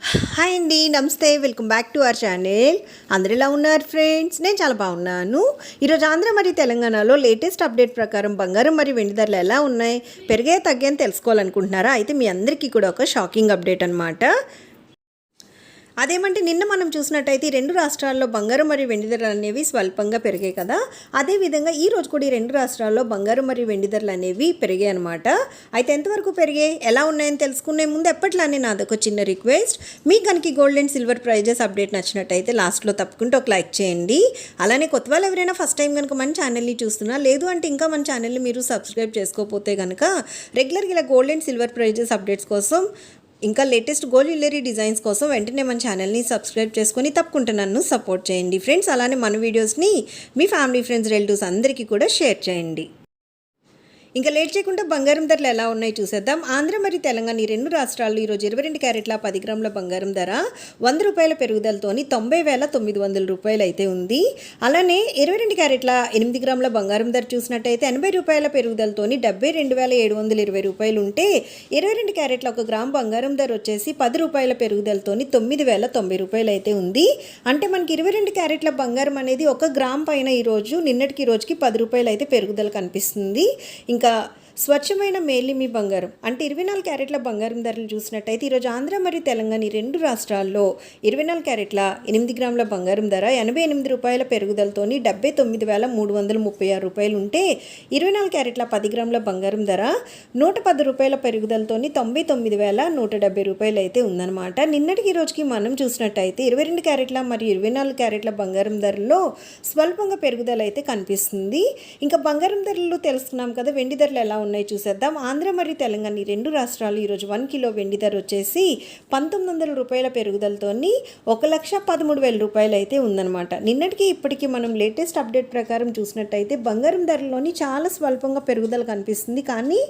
Hi అండి నమస్తే. Welcome back to our channel. అందరు ఎలా ఉన్నారు ఫ్రెండ్స్? నేను చాలా బాగున్నాను. ఈరోజు ఆంధ్ర మరియు తెలంగాణలో లేటెస్ట్ అప్డేట్ ప్రకారం బంగారం మరియు వెండి ధరలు ఎలా ఉన్నాయి పెరిగే తగ్గాయని తెలుసుకోవాలనుకుంటున్నారా? అయితే మీ అందరికీ కూడా ఒక షాకింగ్ అప్డేట్ అనమాట అదేమంటే నిన్న మనం చూసినట్టయితే ఈ రెండు రాష్ట్రాల్లో బంగారం మరియు వెండి ధరలు అనేవి స్వల్పంగా పెరిగాయి కదా. అదేవిధంగా ఈ రోజు కూడా ఈ రెండు రాష్ట్రాల్లో బంగారం మరియు వెండి ధరలు అనేవి పెరిగాయి అనమాట అయితే ఎంతవరకు పెరిగాయి? ఎలా ఉన్నాయని తెలుసుకునే ముందు ఎప్పట్లానే నాదొక చిన్న రిక్వెస్ట్. మీకు కనుక gold and silver prices update నచ్చినట్టయితే లాస్ట్లో తప్పకుండా ఒక లైక్ చేయండి. అలానే కొత్త వాళ్ళు ఎవరైనా ఫస్ట్ టైం కనుక మన ఛానల్ని చూస్తున్నా లేదు అంటే ఇంకా మన ఛానల్ని మీరు సబ్స్క్రైబ్ చేసుకోకపోతే కనుక రెగ్యులర్గా ఇలా gold and silver prices updates కోసం ఇంకా లేటెస్ట్ గోల్డ్ జ్యువెలరీ డిజైన్స్ కోసం వెంటనే మన ఛానల్ని సబ్స్క్రైబ్ చేసుకొని తప్పకుండా నన్ను సపోర్ట్ చేయండి. ఫ్రెండ్స్ అలానే మన వీడియోస్ని మీ ఫ్యామిలీ ఫ్రెండ్స్ రిలేటివ్స్ అందరికీ కూడా షేర్ చేయండి. ఇంకా లేట్ చేయకుండా బంగారం ధరలు ఎలా ఉన్నాయి చూసేద్దాం. ఆంధ్ర మరియు తెలంగాణ ఈ రెండు రాష్ట్రాల్లో ఈరోజు ఇరవై రెండు క్యారెట్ల పది గ్రాముల బంగారం ధర వంద రూపాయల పెరుగుదలతోని తొంభై వేల తొమ్మిది వందల రూపాయలు అయితే ఉంది. అలానే ఇరవై రెండు క్యారెట్ల ఎనిమిది గ్రాముల బంగారం ధర చూసినట్టయితే ఎనభై రూపాయల పెరుగుదలతోని డెబ్బై రెండు వేల ఏడు వందల ఇరవై రూపాయలు ఉంటే ఇరవై రెండు క్యారెట్ల ఒక గ్రామ్ బంగారం ధర వచ్చేసి పది రూపాయల పెరుగుదలతోని తొమ్మిది వేల తొంభై రూపాయలు అయితే ఉంది. అంటే మనకి ఇరవై రెండు క్యారెట్ల బంగారం అనేది ఒక గ్రామ్ పైన ఈరోజు నిన్నటికి ఈ రోజుకి పది రూపాయలు అయితే పెరుగుదల కనిపిస్తుంది. ఇంకా the స్వచ్ఛమైన మేలిమి బంగారం. అంటే ఇరవై నాలుగు క్యారెట్ల బంగారం ధరలు చూసినట్టయితే ఈరోజు ఆంధ్ర మరియు తెలంగాణ ఈ రెండు రాష్ట్రాల్లో ఇరవై నాలుగు క్యారెట్ల ఎనిమిది గ్రాముల బంగారం ధర ఎనభై ఎనిమిది రూపాయల పెరుగుదలతోని డెబ్బై తొమ్మిది వేల మూడు వందల ముప్పై ఆరు రూపాయలు ఉంటే ఇరవై నాలుగు క్యారెట్ల పది గ్రాముల బంగారం ధర నూట పది రూపాయల పెరుగుదలతోని తొంభై తొమ్మిది వేల నూట డెబ్బై రూపాయలు అయితే ఉందన్నమాట. నిన్నటికి ఈ రోజుకి మనం చూసినట్టయితే ఇరవై రెండు క్యారెట్ల మరియు ఇరవై నాలుగు క్యారెట్ల బంగారం ధరల్లో స్వల్పంగా పెరుగుదల అయితే కనిపిస్తుంది. ఇంకా బంగారం ధరలు తెలుసుకున్నాం కదా వెండి ధరలు ఎలా ఉన్నాయి చూసేద్దాం. ఆంధ్ర మరియు తెలంగాణ ఈ రెండు రాష్ట్రాలు ఈరోజు వన్ కిలో వెండి ధర వచ్చేసి పంతొమ్మిది వందల రూపాయల పెరుగుదలతోని ఒక లక్ష పదమూడు వేల రూపాయలు అయితే ఉందన్నమాట. నిన్నటికి ఇప్పటికీ మనం లేటెస్ట్ అప్డేట్ ప్రకారం చూసినట్టయితే బంగారం ధరలోని చాలా స్వల్పంగా పెరుగుదల కనిపిస్తుంది. కానీ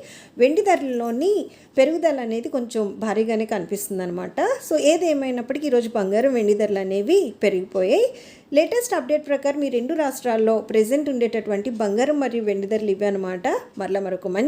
వెండి ధరల్లోని పెరుగుదల అనేది కొంచెం భారీగానే కనిపిస్తుంది అనమాట సో ఏదేమైనప్పటికీ ఈరోజు బంగారం వెండి ధరలు అనేవి పెరిగిపోయాయి. లేటెస్ట్ అప్డేట్ ప్రకారం ఈ రెండు రాష్ట్రాల్లో ప్రెజెంట్ ఉండేటటువంటి బంగారం మరియు వెండి ధరలు ఇవి అనమాట మరలా మరొక మంచి